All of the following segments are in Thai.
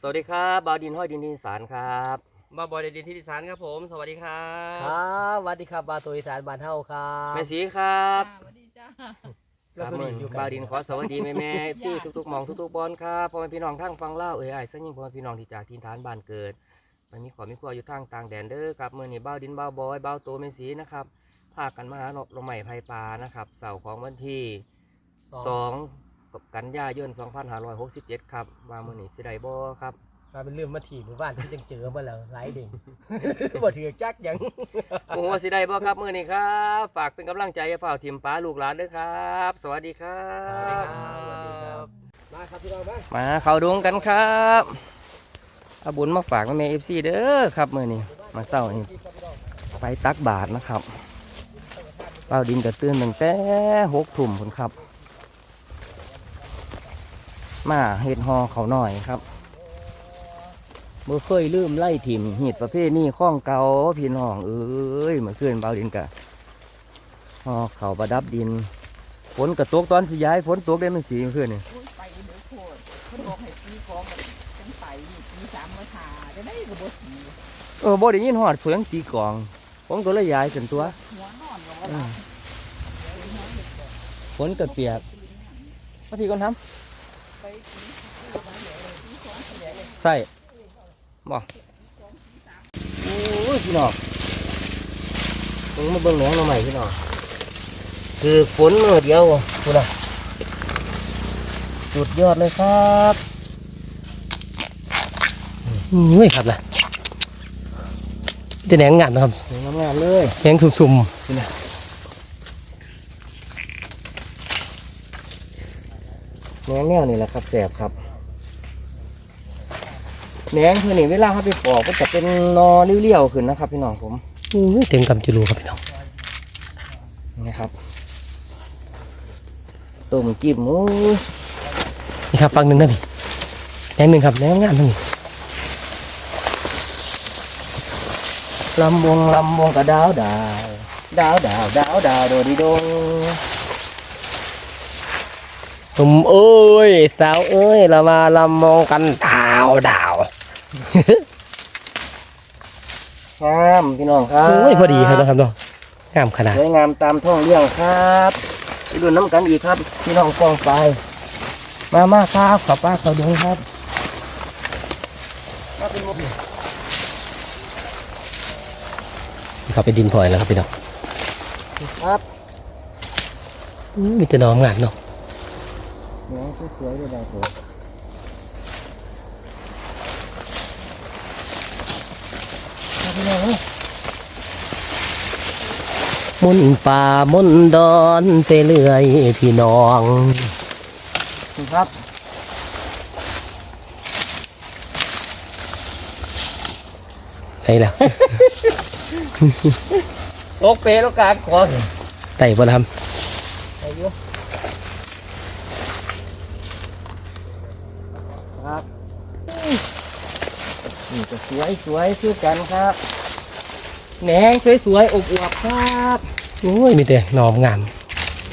สวัสดีครับบาวดินห้อยดินดินสารครับมาบอยเดนดินที่ดิสานครับผม สวัสดีครัคบรับสวัสดีครับบาตัวอีสานบ้านเฮาครับแม่สีครับสวัสดีจ้า คแล้วรับก็มืนี่ออยู่บาวดินขอสวัสดีแม่แม่ๆซี่จ้ะทุกๆหมองทุกๆบอลครับพ่อแม่พี่น้องทั้งฟังเล่าวเอ้ยไอ้ายซึ่งยิ่งพ่อแม่พี่น้องที่จากทินฐานบ้านเกิดมันมีขอมีครัวอยู่ทางต่างแดนเด้อครับมือนี้บาวดินบาวบอยบาวโตแม่สีนะครับพากันมาหาลมใหม่ไผ่ปลานะครับเสาร์ของวันที่ สอง2 กันยายน2567 ครับว่ามือนี้สิได้บ่ครับมาเป็นเรื่องมาถีบหมู่บ้านที่จังเจอมาแล้วหลายเด้งบ่ถือจักหยังโอ้โหสิได้บ่ครับมือนี้ครับ ฝากเป็นกำลังใจให้เฝ้าทีมป้าลูกหลานเด้อครับ สวัสดีครัสวัสดีบครับสวัสดีครับมาครับพี่น้องมามาเข้าดวงกันครับเอาบุญมาฝากแม่เอฟซีเด้อครับมือนี้มาเศร้านี่ไปตักบาทนะครับเป้าดินกระตื้นตั้งแต่หกทุ่มคนครับ มาเห็ดหอเขาหน่อยครับเมื่อเคยลืมไล่ถิ่มหีดประเภทนี้ข้องเก่าพี่น้องเอ้ยเมื่อคืนเบาดินกะหอเขาประดับดินฝนกระตกตอนสิย้ายฝนตกได้มันสีเมื่อคืนนี่โอ้ยไปเดี๋ยวโคตรเขาบอกให้ตีของมันจังไปนี่ตีสามมาถ่าจะได้กับบสีเออบ่ได้ยินหอดเสียงตีกลองผมก็เลยย้ายกันตัวหัวนอนก็อืว่ามฝนก็เปียกมาพี่ก่อนทไปตีมาเหลือเลยตีสองเหลือเลยำใส่บ่โอ้ยพี่น้องมึงมาเบิ่งแหนงมาใหม่พี่น้องคือฝนมือเดียวคุณน่ะสุดยอดเลยครับนี่ครับนะจะแหนงงานนะครับสวยงามๆเลยแหนงสุ่ม แหนงแนวนี่แหละครับแสบครับแหนงคือนี่เวลาเขาไปปอกก็จะเป็นนอเลี้ยวๆขึ้นนะครับพี่น้องผมๆอุ้ยเต็มกำจะรู้ครับพี่น้องนะครับต้มจิ้มหมูนี่ครับฟังหนึ่งนะพี่แหนงหนึ่งครับแหนงงานทั้งนี้ลำวงลำวงกระดาวดาวดาวดาวดาวดาวโดดีโดง ตุ่มเอ้ยสาวเอ้ยเรามาลำมองกันดาวดาวงามพี่น้องครับโอ้ยพอดีครับนะครับเนาะงามขนาดสวยงามตามท้องเรื่องครับไปดูน้ำกันอีกครับ พี่น้องกองไปมามาครับขอป้าเขาดงครับมาเป็นหมดเขาไปดินพลอยแล้วครับพี่น้องครับอื้อมีแต่น้องงานเนาะ เนื้อสวยๆเลยดาวสวยครับพี่น้องเอ้ยมุนป่ามุนดอนไปเรื่อยพี่น้องนี่ครับไอ้ล่ะโลกเปรโลกกางคอไต่บ่ทอายุครับนี่ก็ สวยสวยๆคือกันครับแหนงสวยสวยๆอบอวบครับำโอ้ยมีแต่หนอมงาม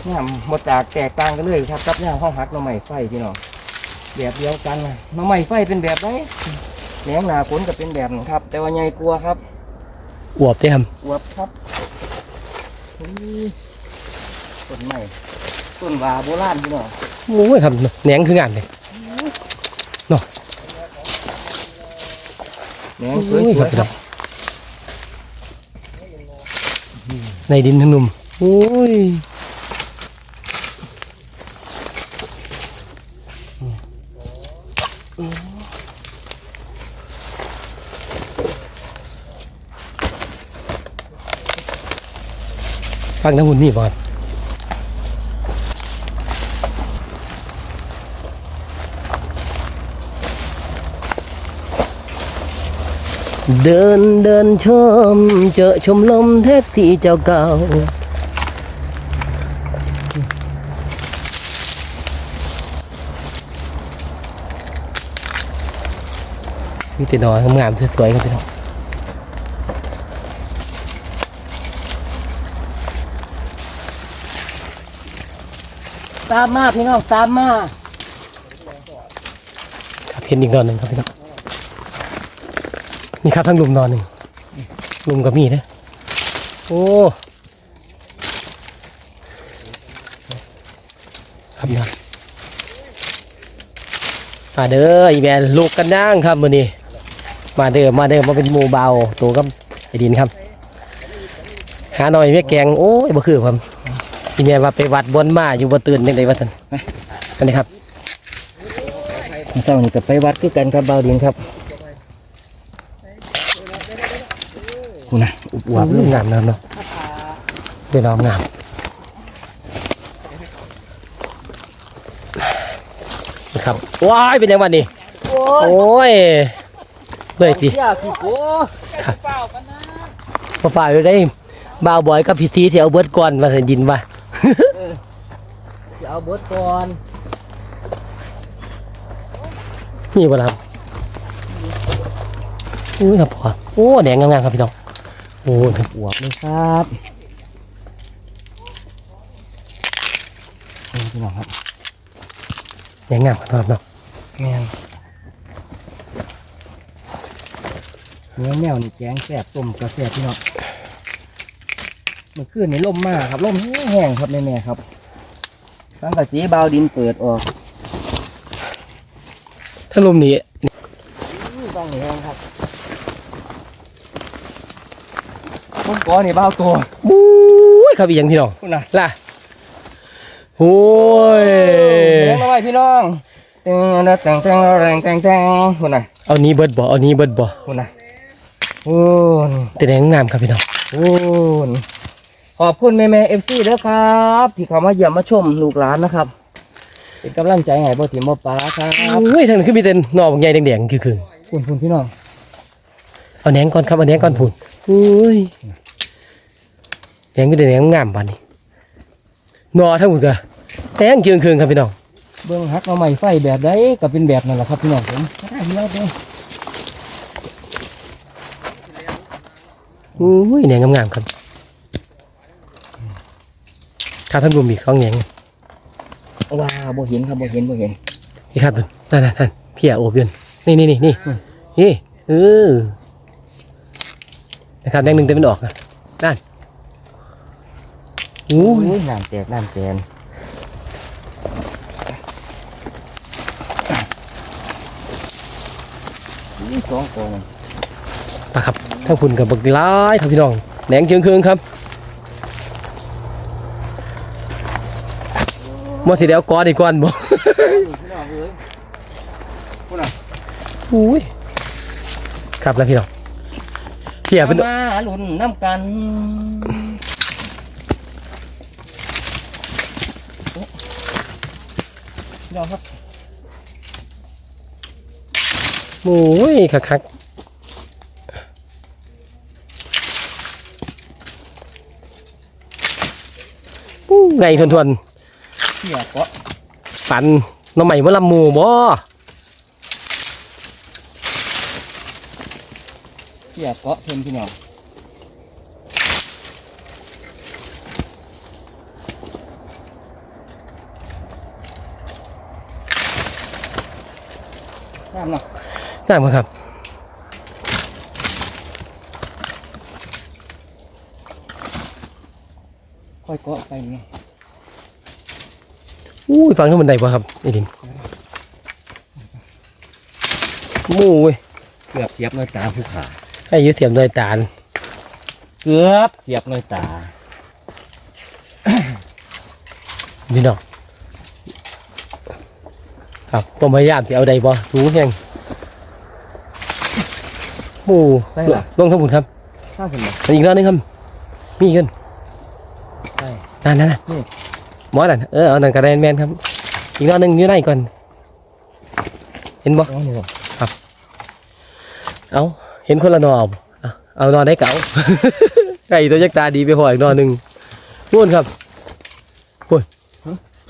งามหมดจากแตกต่างกันเลยครับกับย่างห้องหักหน่อไม้ไฟพี่น้องแบบเดียวกันนะหน่อไม้ไฟเป็นแบบไหนแหนงหนาผลก็เป็นแบบนั้นครับ แต่ว่าใหญ่กลัวาครับอวบได้ทอวบครับอุ้ยต้นไม้ต้นวาโบราณพี่น้องำโอ้ยครับแหนงคืองานเลยแหน งสวยโอ้สวยพี่คน้รัอบงในดินทั้งนุ่มโอ้ยฟังน้ำหุ่นนี่บอล เดินเดินชม เจอชมลมแท็กซี่เจ้าเก่า มีแต่ดอกงามๆสวยๆครับพี่น้องตามมาพี่น้องตามมาครับเห็นอีกดอกหนึ่งครับพี่น้อง นี่ครับทั้งหลุมนอนหนึ่งหลุมกับมีดนะโอ้ครับนะมาเด้ออีแมนลูกกันย่างครับมือนี้มาเด้อมาเด้อมาเป็นหมูเบาตัวกับไอดินครับ หาหน่อยแม่แกงโอ้ยบ่คือผมอีแม่ว่าไปวัดบนมาอยู่บ่ตื่นจังไดว่าซั่นอันนี้ครับมื้อเช้านี่ก็ไปวัดคือกันครับเบาดินครับ คุณนะอุบอวบเลยงามๆเนาะเป็นน้องงามครับว้ายเป็นยังวันนี้โอ้ยเลยสิอยากขี้โกมาฝ่ายไปได้บ่าวบอยกับพี่ซีที่เอาเบิดก่อนว่าซั่นยินว่าจะเอาเบิดก่อนนี่บ่ล่ะครับอุ้ยครับพ่อโอ้แดงงามๆครับพี่น้อง โอ้ยอวบเลยครับนี่พี่น้องครับแดงงามครับเนาะแม่นเนื้อแมวนี่แกงแซ่บต้มกระแซ่บพี่น้องเมื่อคืนนี่ลมมากครับลมแห้งๆครับแม่ๆครับตั้งกระสีบาวดินเปิดออก ถ้าลมนี้ต้องแห้งครับ ต้มก้อนี่บาวตัวบู๊ยครับอีหยังพี่น้องคุณน่ะล่ะโอ้ยแรงมาไว้พี่น้องแตงแตงแตงแรงแตงแตงคุณน่ะเอานี้เบิดบ่เอานี้เบิดบ่คุณน่ะโอ้นแต่แดงงามครับพี่น้องโอ้นขอบคุณแม่แม่เอฟซีด้วยครับ ที่เขามาเยี่ยมมาชมลูกหลานนะครับเป็นกำลังใจให้บ่ถิ่มบ่ป้าครับโอ้ยทางนั้นคือมีแต่หน่อบางใหญ่แดงๆคือคือคุณคุณพี่น้อง เอาแหนงก่อนครับเอาแหนงก่อนพูนโอ้ยแหนงก็แต่แหนงงามบานนี้หนอทั้งหมดก็แตงเคืองๆครับพี่น้องเบื้องฮักเอาไม้ไฟแบบใดก็เป็นแบบนั่นแหละครับพี่น้องผมได้เดียวเด้อโอ้ยแหนงงามๆครับข้าวท่านบุมอีกสองแหนงว้าบ่เห็นครับบ่เห็นบ่เห็นนี่ครับนั่นนั่นนั่นพี่อาโอบอยืนนี่นี่นี่นี่อืมนี่เออ นะครับแดงหนึ่งเต็มเป็นออกนะนั่นโอ้โอ้ยยน้ำแตกน้ำแตนนี่สองกองปะครับทั้งคุณกับบักร้ายครับพี่น้องแหนงเคืองๆครับมาสิเดี๋ยวก้อนอีกก้อนบ่พี่น้องเอ้ยอุ้ยครับแล้วพี่น้อง เขี่ยเป็นมาลุ้นน้ำกันพี่น้องครับโอ้ยคักคักๆอู้ไงทวนทวนเขี่ยเกาะๆปันหน้องใหม่มาลำหมูบ่ เขี่ยเกาะเพิ่นพี่น้องน้ำเนาะงามครับค่อยเกาะไปนี่อู้ยฟังทั้งบันไดบ่ครับไอ้ดินหมูเว้ยเกือบเสียบเลยตาผู้ขา ให้อยืดเสียมด้วยตาลเกือบเสียบเลยตาพี่น้องครับผมพยายามจะเอาใดบ่สูงแห้งหมูลงทั้งหมดครับข้าวผมบอกอีกรอบนึงครับ มีเงินได้นั่นนั่นนั่นนี่ หมอนั่นเออเอานั่นกระแดนแมนครับ อีกรอบนึงอยู่ไหนก่อน เห็นบ่ อ๋อนี่บ่เอา เห็นคนละหนอบ่เอาเอานอนได้เก่าไก่ตัวยักษ์ตาดีไปพออีกนอนหนึ่งพูนครับพูน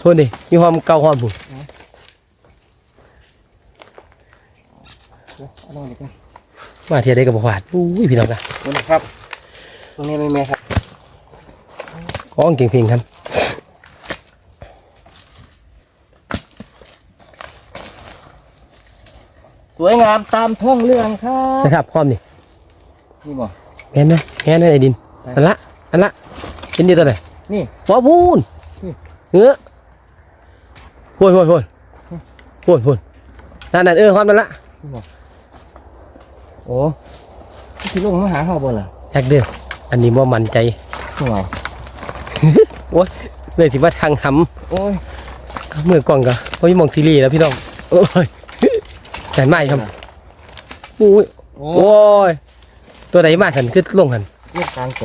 พูนดิมีความเก่าความพูนเอาลงเลยกันมาเทียได้กับหวาดอุ้ยพี่น้องกันขอบคุณครับตรงนี้ไม่แม่ครับของเก่งเพลงครับ สวยงามตามท้องเรื่องครับนะครับพร้อมนี่นี่บ่แม่นนะแม่นนะไอ้ดินอันละอันละเห็นดีตัวไหนนี่ว้าพูนนี่เนื้อพูนพูนพูนพูนพูนนั่นนั่นเออความนั่นละโอ้ที่ลงมาหาเฮาบ่ล่ะแท็กเด้ออันนี้บ่มั่นใจห่วยเลยถือว่าทางหโอ้ยำมือกล่องก็โอ้ยมองซีรีส์แล้วพี่น้องโอ้ย แต่ไม่ครับโอ้ยโอ้โอ้ยตัวไหนมาสันขึ้นลงหันเลือกกลางโต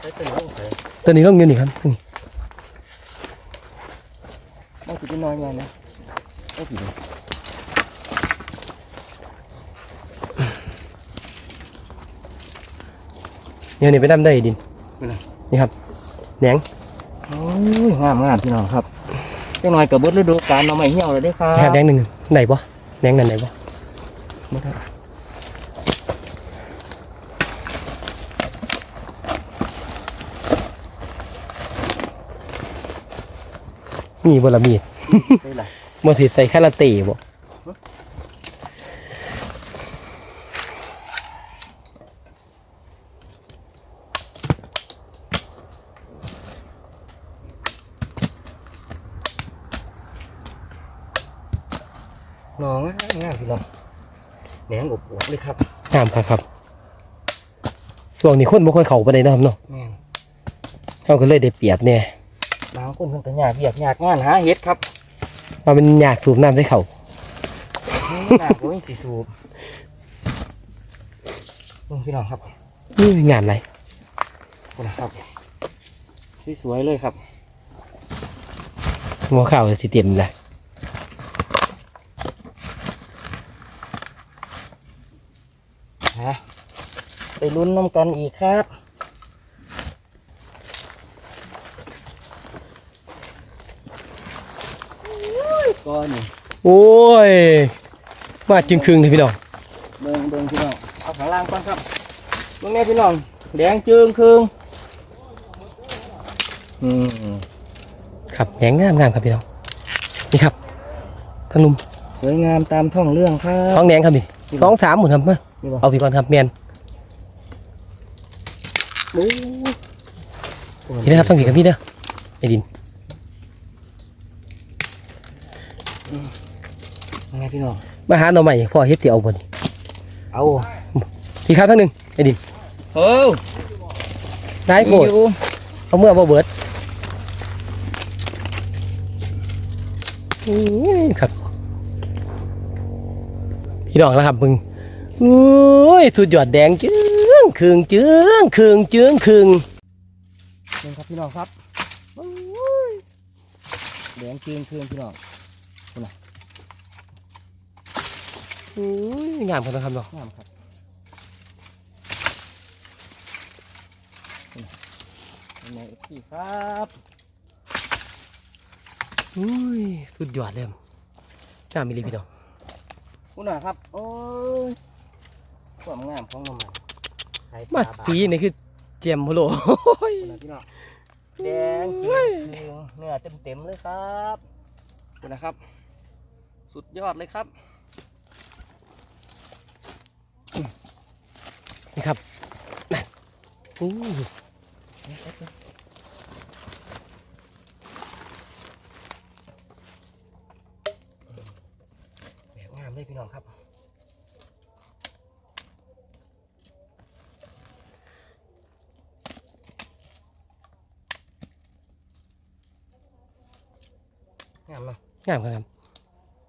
ใช้เป็นลงใส่ตัวนี้ลงอยู่นี่ครับนี่ได้สิเป็นน้อยไงนะได้กี่เดือนเนี่ยนี่ไปดำได้ดินนี่ครับแหนงโอ้ยงามงามพี่น้องครับจังหน่อยกับเบิดฤดูกาลเอาใหม่เหี่ยวเลยเด้อครับแถบแดงหนึ่งไหนบ่แหนงนั่นไหนบ่บ่ได้มีบ่ละมีดได้ล่ะบ่สิใส่คาราเต้บ่ น้องงาม พี่น้องแหนงอบอวบเลยครับงามครับครับส่วงนี้คนบ่ค่อยเข้าปานใดนะครับเนาะแม่นเฮาก็เลยได้เปรียบแน่บางคนเพิ่นก็ยากเวียกยากงานหาเห็ดครับว่ามันยากสูบน้ำใส่เขาน้ำก็มีสีสูบนี่พี่น้องครับนี่งามไรนี่นะครับสวยๆเลยครับหัวข้าวสิเต็มเลย ฮะไปลุ้นน้ำกันอีกครับก็นี่โอ้ย มาจึงครึ่งเลยพี่น้องเบิ่งเบิ่งพี่น้องเอาข้างล่างก่อนครับเบิ่งแม่พี่น้องแดงจึงครึ่งอืมครับแหงงามงามครับพี่น้องนี่ครับทั้งนุ่มสวยงามตามท้องเรื่องครัท้อบงแดงครับนี่สองสามหมุนครับมา นี่บ่เอาพี่ก่อนครับแมนโอ้พี่นะครับฟังพี่กับพี่เด้อไอ้ดินยังไงพี่น้องมาหาหน่อใหม่พ่อเฮ็ดสิเอาบ่นี่เอาพี่ครับทั้งหนึ่งไอ้ดินเอ้าได้โพดอยู่เอาเมื่อบ่เบิดอื้อครับพี่น้องแล้วครับมึงโอ้ยสุดยอดแดงจึ้งคืงจึ้งคืงจึ้งคืงนี่ครับพี่น้องครับโอ้ยแดงจึงครึ่งพี่น้องอุ้ยงามคนนะครับเนาะงามครับยังไงพี่ครับอุ้ยสุดยอดเลยงามมีเลยพี่น้องคุณหน่อยครับ โอ้ย ความงามของน้ำมันไข่ปมาลบาทสีนี่คือเจียมโฮโลคุณน่ะพี่น้องแดงจริงเนื้อเต็มเต็มๆเลยครับคุณนะครับ สุดยอดเลยครับนี่ครับนั่นอุ้ยแบบงามเลยพี่น้องครับ งามเนาะงามครับ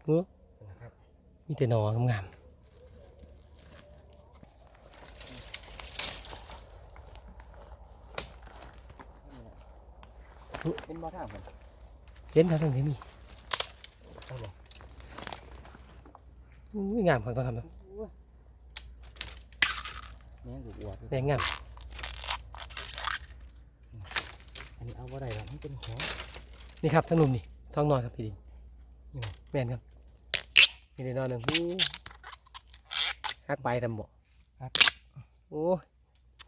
เออนะครับมีแต่หนองามเป็นบ่อทางผมๆเห็นครับทั้งนี้มีเอาบ่อุ้ยงามครับครับแม่งอวดแดงงามอันนี้เอาบ่ได้หรอกมันเป็นของนี่ครับทั้งนุ่มนี่ ช่องนอนครับพี่ดิแม่นครับมีเด้นอนหนึ่งฮักใบทำบ่ครับโอ้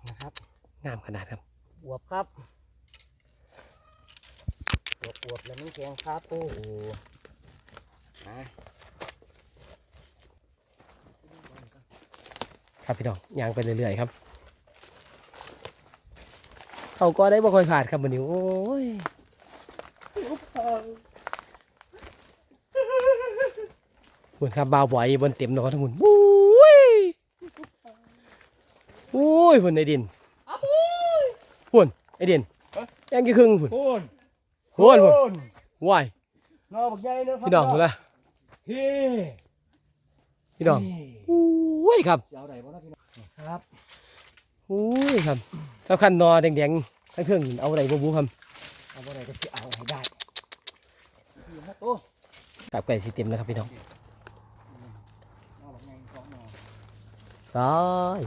นะครับงามขนาดครับอวบครับอวบอวบแล้วมันแข็งครับโอ้โหครับพี่น้องยางไปเรื่อยๆครับ เขาก็ได้บ่ค่อยผ่านครับวันนี้โอ้ย เหมือนครับบาวบ่อยบนเต็มเนอนทั้งหมดบุ้ยอุ้ยหุ่นไอดินหุ่นไอดินยังกี่ครึ่งหุ่นโอนหุ่นหุ่นว้ายนอบักใหญ่เด้อพี่น้องหุ่นละเฮ้พี่น้องอุ้ยครับเจ้าใดบ่ล่ะพี่น้องครับอุ้ยครับสำคัญนอแดงๆทั้งเครื่องเอาอะไรบ่บูครับเอาบ่ได้ก็สิเอาให้ได้อยู่นะโตตับไก่สีเต็มแล้วครับพี่น้อง นอบักใหญ่สองนอ ซ้าย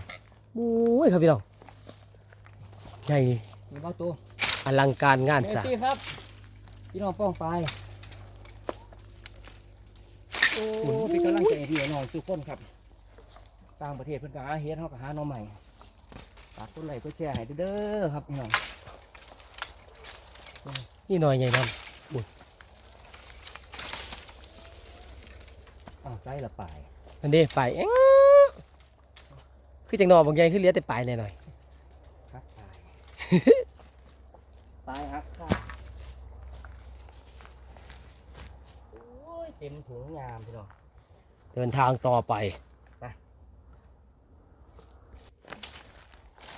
อุ้ยครับพี่น้องใหญ่นี่บ่โตอลังการงานเมสร้างซี่ครับ พี่น้องป้องไปโอ้เป็นกำลังใจให้พี่น้องทุกคนครับต่างประเทศเพิ่นก็หาเฮ็ดเฮาก็หาหน่อใหม่ฝากกดไลค์กดแชร์ให้เด้อครับพี่น้องนี่หน่อยใหญ่น้อ้าวใกล้ละปลายำนั่นเด้ไปเอ๊ะ คือจังนอบางใหญ่คือเหลี้ยแต่ปลายเลยหน่อยครับปลายปลายครับครับโอ้ยเต็มถุงงามพี่น้องเดินทางต่อไปไป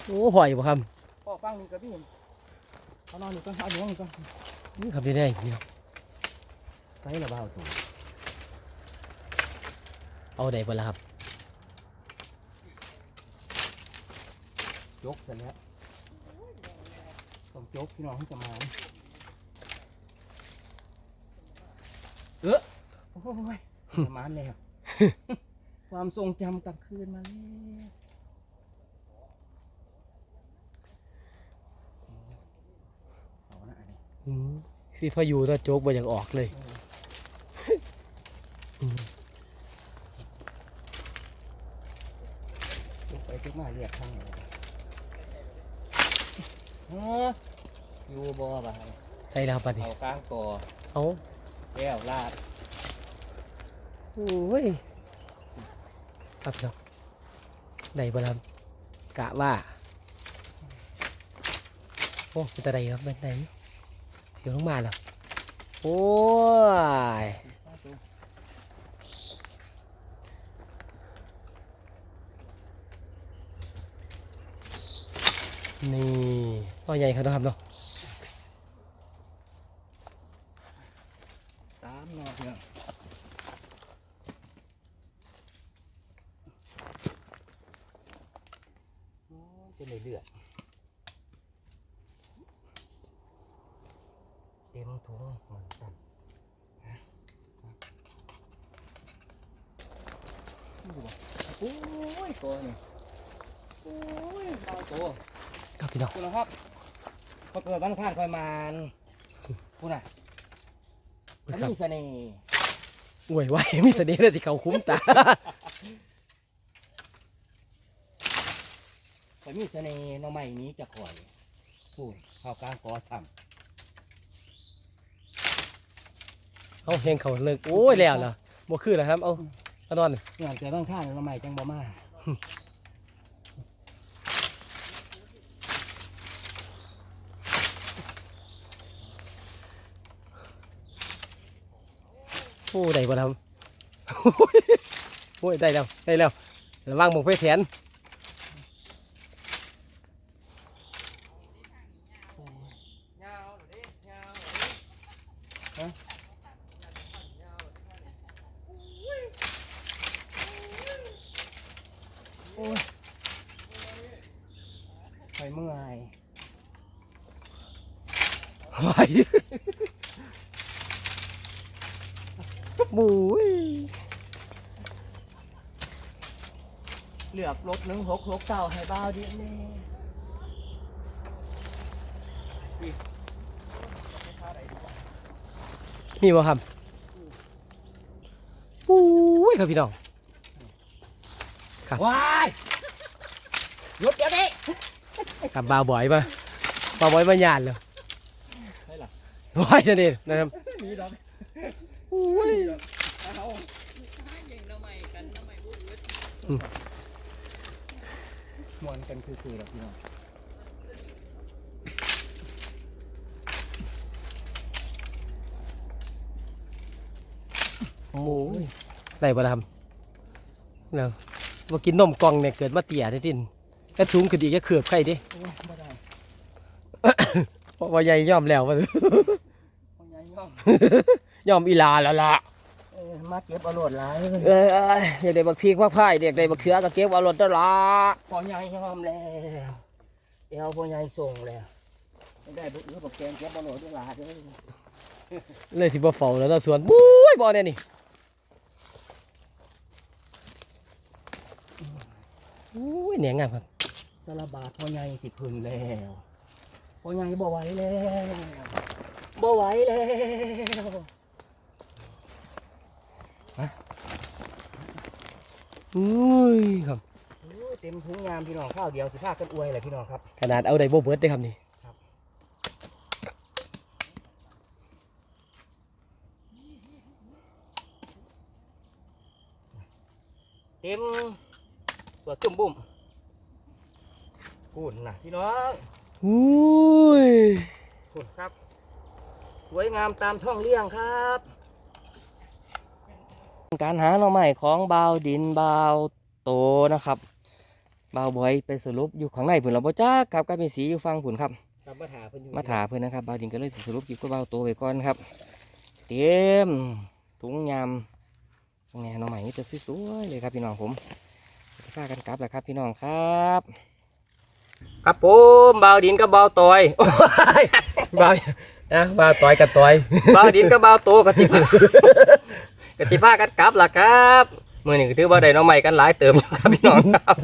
โอ้พออยู่บ่ครับพ่อฟังนี่ก็พี่เอานอนนี่ก็เอาหนูนี่ก็นี่ครับได้ได้พี่น้องใส่ละเบาถูกเอาได้บ่ล่ะครับ ยกเสร็จแล้วต้องยกพี่น้องให้จะมาเออโอ้ยจะมาแล้ว ความทรงจำกลับคืนมาแล้วเอานะอันนี้อืมสิพออยู่แล้วโจ๊กบ่อยากออกเลยยกไปยกมาเรียกข้าง เลยฮะอยู่บ่บ่าใส่แล้วครับบัดนี้เอากลางก่อเอาแก้วลาดโอ้ยครับพี่น้องได้บ่ล่ะครับกะว่า โอ้เป็นตาใดครับเป็นไดเสียวลงมาแล้วโอ้ยนี่ ตัวใหญ่ครับเนาะครับเนาะ สามนอกเนี่ยโอ้ยเป็นเลือดเต็มถุงเหมือนกันโอ้ยตัวนี่โอ้ยเบาตัว ครับพี่น้อง คุณนะครับ พอเกิดวันข้างคอยมานคุณน่ะมันครับมีเสน่ห์อวยไว้มีเสน่ห์เลยที่เขาคุ้มตาคอยมีเสน่ห์หน้องใหม่นี้จะคอยพูดเข้ากลางกอทเอาเพลงเขาเลิกโอ้ยแล้วเหรอบ่คือแล้วครับเอาเอานอนำงานเกิดวันข้างหน้องใหม่จังบ่มา โอ้ได้บ่ครับโอ้ยได้แล้วได้แล้วระวังหมกเพชรแทนยาวหรือดิยาวคอยเมื่อย ไว้ บุ้ยเลือกรถหนึ่งหกหกเก้าให้เบาดิแน่มีบ่ครับบุ้ยครับพี่น้องว้ายหยุดเดี๋ยวนี้กับบาวบอยมาบาวบอยมาหยานเลย ใช่หรอว้ายนั่นเองนะครับ มีดอก อุ้ยยิงเราใหม่กันเราใหม่บุ้งมวนกันคือคือๆหรอกพี่น้องหมูได้บ่ล่ะครับเนาะบ่กินนมกล่องเนี่ยเกิดมาเตี้ยได้ตินก็สูงขึ้นอีกก็เขือบไข่ดิโอ้ยบ่ได้เพราะว่าใหญ่ย่อมแล้วว่าพ่อใหญ่ย่อม ย่อมอีลาแล้วล่ะเออมาเก็บเอาโหลดหลายเอ้ยอยากได้บักพริกบักพายเด็กได้บักเขือก็เก็บเอารถตลอดพ่อใหญ่ย่อมแล้วเอวพ่อใหญ่ส่งแล้วไม่ได้บุกเอือบอกแกงเก็บเอาโหลดด้วยหลายเด้อเลยสิบ่เฝ้าแล้วเนาะสวนบุ้ยบ่เนี่ยนี่อุ้ยเนี่ยงามครับสารบาดพ่อใหญ่สิพึ่งแล้วพ่อใหญ่บ่ไหวแล้วบ่ไหวแล้ว อุ้ยครับโอ้ยเต็มถุงยามพี่น้องข้าวเดียวสิพากันอวยเลยพี่น้องครับ ขนาดเอาได้บ่เบิดได้ครับนี่เต็มตัวจุ่มบุ่มพูดนะพี่น้องอุ้ยพูดครับ สวยงามตามท้องเลี้ยงครับ การหาหน่อไม้ของบาวดินบาวโตนะครับบาวบอยไปสรุปอยู่ข้างในผุนเราบ่จ้าครับก็เป็นสีอยู่ฟังผุนครับครับมาถาเพิ่นอยู่มาถาเพื่อนนะครับบาวดินก็เลยสิสรุปกิบก็บาวโตไปก่อนครับ เต็มถุงยำไงหน่อไม้นี่จะสวยๆเลยครับพี่น้องผมพากันกลับแหละครับพี่น้องครับ ครับผมบาวดินกับบาวตอยบ่าวนะบ่าวต่อยกับต่อยบาวดินกับบาวโตกะจิ กะจิพากันกลับล่ะครับมื่อนี้ก็ถือว่าได้น้องใหม่กันหลายเติมอยู่ครับพี่น้องครับ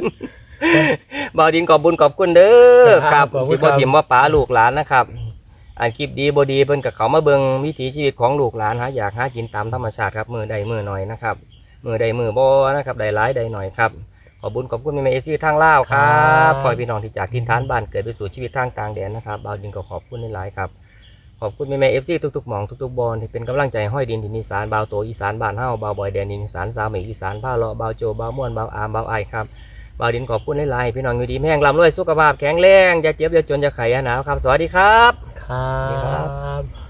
บาวดินขอบบุญขอบคุณเด้อครับที่บ่ทิมว่าป๋าลูกหลานนะครับอันคลิปดีบดีเพิ่นกับเขามาเบิ่งวิถีชีวิตของลูกหลานหาอยากหากินตามธรรมชาติครับมือใดมือหน่อยนะครับมือใดมือบ่นะครับใดหลายใดหน่อยครับขอบบุญขอบคุณแม่เอซีทางลาวครับขอให้พี่น้องที่จากทินฐานบ้านเกิดไปสู่ชีวิตทางกลางแดนนะครับบาวดินก็ขอบคุณหลายๆครับ ขอบคุณแม่แม่เอฟซีทุกๆหมองทุกๆบอลที่เป็นกำลังใจห้อยดินดินอีสานบาวโตอีสานบ้านเฮาบาวบอยแดนดินอีสานสาวเหอีสานผ้าเลาะบาวโจบาวม่วนบาวอามบาวไอครับบาวดินขอบคุณหลายๆพี่น้องอยู่ดีแม่งลำรวยสุขภาพแข็งแรงอย่าเจ็บอย่าจนอย่าไข้อย่าหนาวครับสวัสดีครับ ครับ